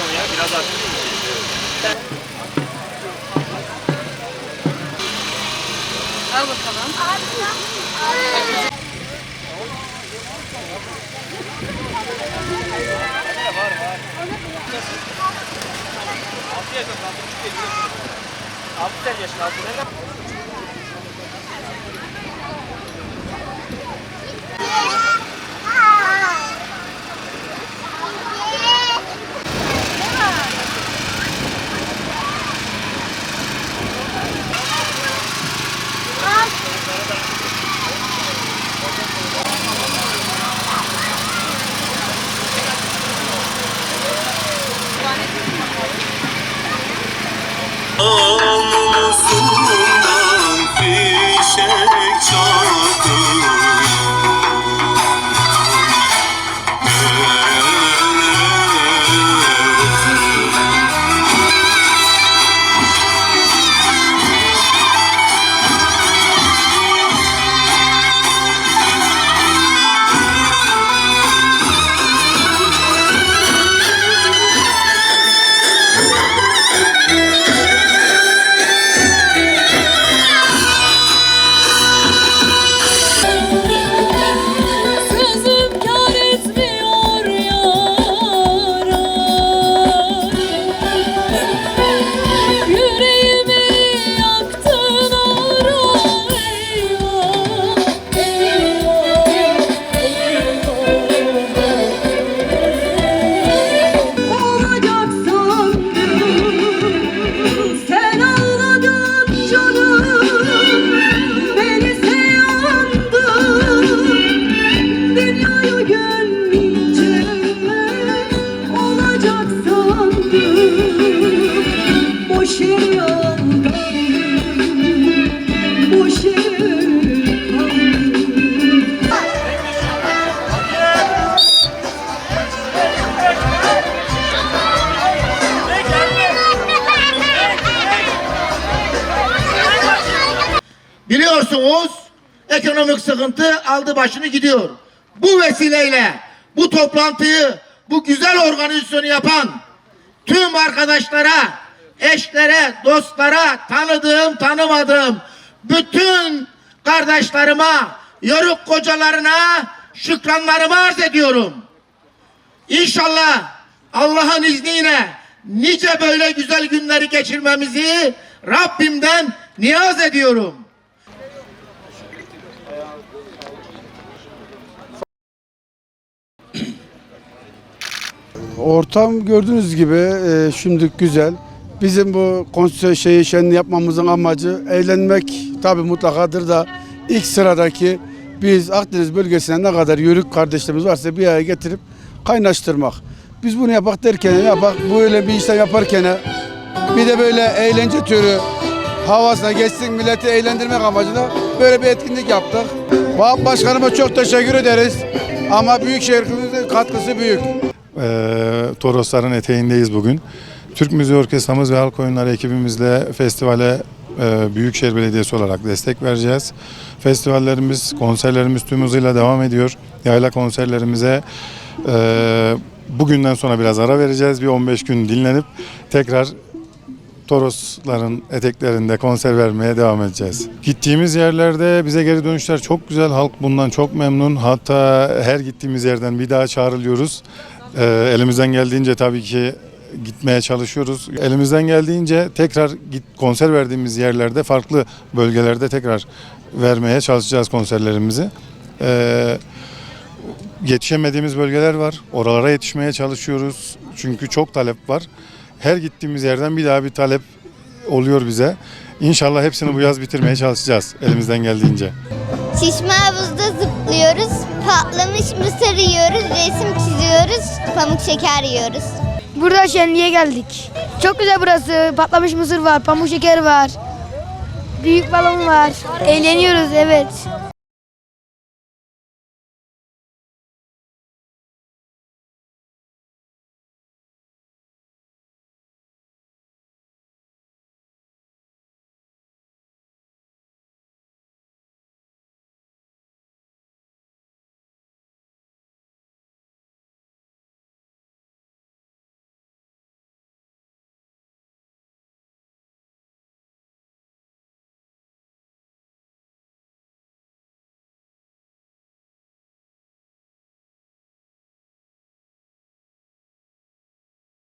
yapamıyorum ya. Biraz artık. Al bakalım. Altı yaşında, altı buçuk geliyor. Altı sen yaşın altı ne? Biliyorsunuz ekonomik sıkıntı aldı başını gidiyor. Bu vesileyle bu toplantıyı, bu güzel organizasyonu yapan tüm arkadaşlara, eşlere, dostlara, tanıdığım, tanımadığım bütün kardeşlerime, yörük kocalarına şükranlarımı arz ediyorum. İnşallah Allah'ın izniyle nice böyle güzel günleri geçirmemizi Rabbimden niyaz ediyorum. Ortam gördüğünüz gibi e, şimdi güzel. Bizim bu konser şeyi şenli yapmamızın amacı eğlenmek tabii mutlakadır da ilk sıradaki biz Akdeniz bölgesine ne kadar yörük kardeşlerimiz varsa bir araya getirip kaynaştırmak. Biz bunu yapak derken yapak böyle bir işlem yaparken bir de böyle eğlence türü havasına geçsin milleti eğlendirmek amacıyla böyle bir etkinlik yaptık. Vahap Başkanıma çok teşekkür ederiz. Ama Büyükşehir'imizin katkısı büyük. Ee, Torosların eteğindeyiz bugün. Türk Müziği Orkestramız ve Halk Oyunları ekibimizle festivale e, Büyükşehir Belediyesi olarak destek vereceğiz. Festivallerimiz, konserlerimiz tüm hızıyla devam ediyor. Yayla konserlerimize e, bugünden sonra biraz ara vereceğiz. Bir 15 gün dinlenip tekrar Torosların eteklerinde konser vermeye devam edeceğiz. Gittiğimiz yerlerde bize geri dönüşler çok güzel. Halk bundan çok memnun. Hatta her gittiğimiz yerden bir daha çağrılıyoruz. Ee, elimizden geldiğince tabii ki gitmeye çalışıyoruz. Elimizden geldiğince tekrar git konser verdiğimiz yerlerde farklı bölgelerde tekrar vermeye çalışacağız konserlerimizi. Ee, yetişemediğimiz bölgeler var. Oralara yetişmeye çalışıyoruz. Çünkü çok talep var. Her gittiğimiz yerden bir daha bir talep oluyor bize. İnşallah hepsini bu yaz bitirmeye çalışacağız elimizden geldiğince. Şişme havuzda zıplıyoruz, patlamış mısır yiyoruz, resim çiziyoruz, pamuk şeker yiyoruz. Burada şenliğe geldik. Çok güzel burası. Patlamış mısır var, pamuk şeker var. Büyük balon var. Eğleniyoruz evet.